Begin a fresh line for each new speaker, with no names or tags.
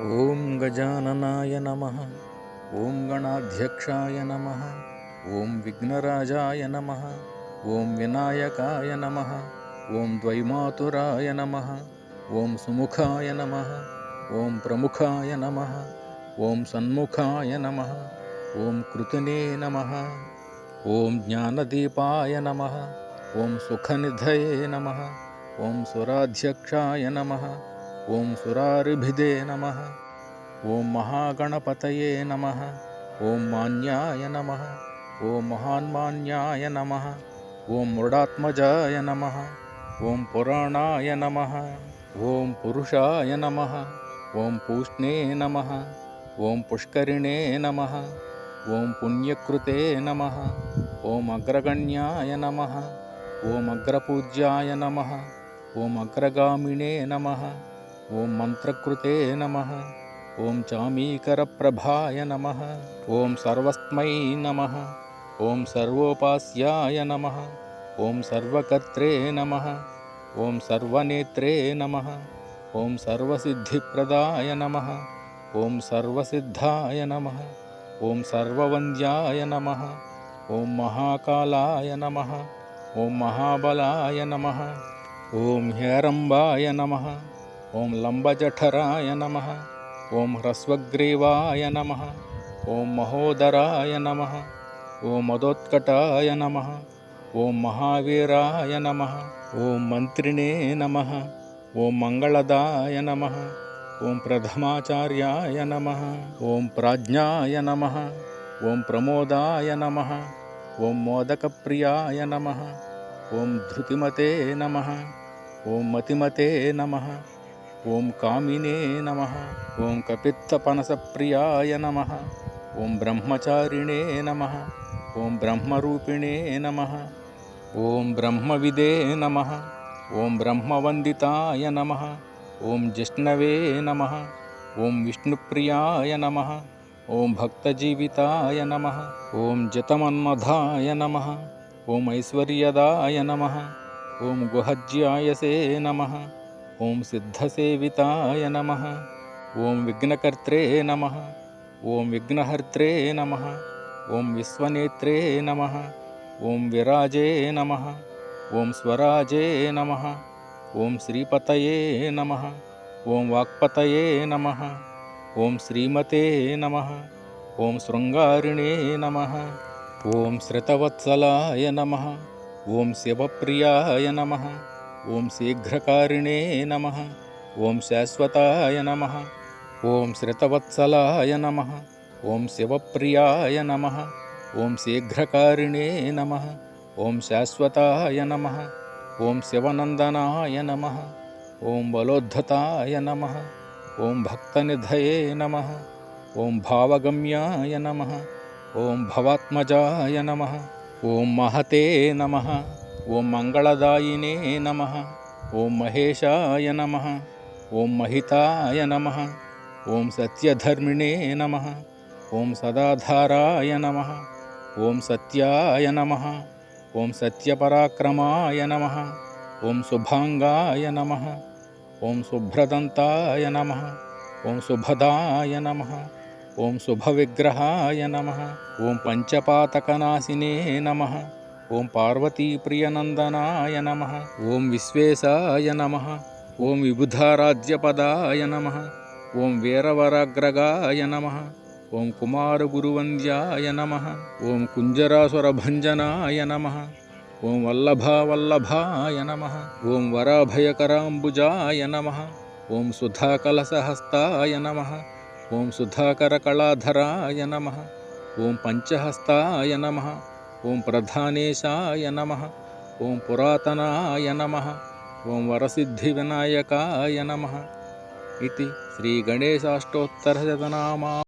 ॐ गजाननाय नमः ॐ गणाध्यक्षाय नमः ॐ विघ्नराजाय नमः ॐ विनायकाय नमः ॐ द्वैमातुराय नमः ॐ सुमुखाय नमः ॐ प्रमुखाय नमः ॐ सन्मुखाय नमः ॐ कृतने नमः ॐ ज्ञानदीपाय नमः ॐ सुखनिधये नमः ॐ सुराध्यक्षाय नमः ॐ सुरारिभिदे नमः ॐ महागणपतये नमः ॐ मान्याय नमः ॐ महान्मान्याय नमः ॐ मृडात्मजाय नमः ॐ पुराणाय नमः ॐ पुरुषाय नमः ॐ पूष्णे नमः ॐ पुष्करिणे नमः ॐ पुण्यकृते नमः ॐ अग्रगण्याय नमः ॐ अग्रपूज्याय नमः ॐ अग्रगामिणे नमः ॐ मन्त्रकृते नमः ॐ चामीकरप्रभाय नमः ॐ सर्वस्मै नमः ॐ सर्वोपास्याय नमः ॐ सर्वकर्त्रे नमः ॐ सर्वनेत्रे नमः ॐ सर्वसिद्धिप्रदाय नमः ॐ सर्वसिद्धाय नमः ॐ सर्ववन्द्याय नमः ॐ महाकालाय नमः ॐ महाबलाय नमः ॐ हेरम्बाय नमः ॐ लम्बजठराय नमः ॐ ह्रस्वग्रीवाय नमः ॐ महोदराय नमः ॐ मदोत्कटाय नमः ॐ महावीराय नमः ॐ मन्त्रिणे नमः ॐ मङ्गलदाय नमः ॐ प्रथमाचार्याय नमः ॐ प्राज्ञाय नमः ॐ प्रमोदाय नमः ॐ मोदकप्रियाय नमः ॐ धृतिमते नमः ॐ मतिमते नमः ॐ कामिने नमः ॐ कपित्थपनसप्रियाय नमः ॐ ब्रह्मचारिणे नमः ॐ ब्रह्मरूपिणे नमः ॐ ब्रह्मविदे नमः ॐ ब्रह्मवन्दिताय नमः ॐ जिष्णवे नमः ॐ विष्णुप्रियाय नमः ॐ भक्तजीविताय नमः ॐ जितमन्मधाय नमः ॐ ऐश्वर्यदाय नमः ॐ गुहज्यायसे नमः ॐ सिद्धसेविताय नमः ॐ विघ्नकर्त्रे नमः ॐ विघ्नहर्त्रे नमः ॐ विश्वनेत्रे नमः ॐ विराजे नमः ॐ स्वराजे नमः ॐ श्रीपतये नमः ॐ वाक्पतये नमः ॐ श्रीमते नमः ॐ शृङ्गारिणे नमः ॐ श्रितवत्सलाय नमः ॐ शिवप्रियाय नमः ॐ शीघ्रकारिणे नमः ॐ शाश्वताय नमः ॐ श्रितवत्सलाय नमः ॐ शिवप्रियाय नमः ॐ शीघ्रकारिणे नमः ॐ शाश्वताय नमः ॐ शिवनन्दनाय नमः ॐ बलोद्धताय नमः ॐ भक्तनिधये नमः ॐ भावगम्याय नमः ॐ भवात्मजाय नमः ॐ महते नमः ॐ मङ्गलदायिने नमः ॐ महेशाय नमः ॐ महिताय नमः ॐ सत्यधर्मिणे नमः ॐ सदाधाराय नमः ॐ सत्याय नमः ॐ सत्यपराक्रमाय नमः ॐ शुभाङ्गाय नमः ॐ शुभ्रदन्ताय नमः ॐ शुभदाय नमः ॐ शुभविग्रहाय नमः ॐ पञ्चपातकनाशिने नमः ॐ पार्वतीप्रियनन्दनाय नमः ॐ विश्वेशाय नमः ॐ विबुधाराध्यपदाय नमः ॐ वीरवराग्रगाय नमः ॐ कुमारगुरुवन्द्याय नमः ॐ कुञ्जरासुरभञ्जनाय नमः ॐ वल्लभावल्लभाय नमः ॐ वराभयकराम्बुजाय नमः ॐ सुधाकलशहस्ताय नमः ॐ सुधाकरकलाधराय नमः ॐ पञ्चहस्ताय नमः ॐ प्रधानेशाय नमः ॐ पुरातनाय नमः ॐ वरसिद्धिविनायकाय नमः इति श्रीगणेशाष्टोत्तरशतनामा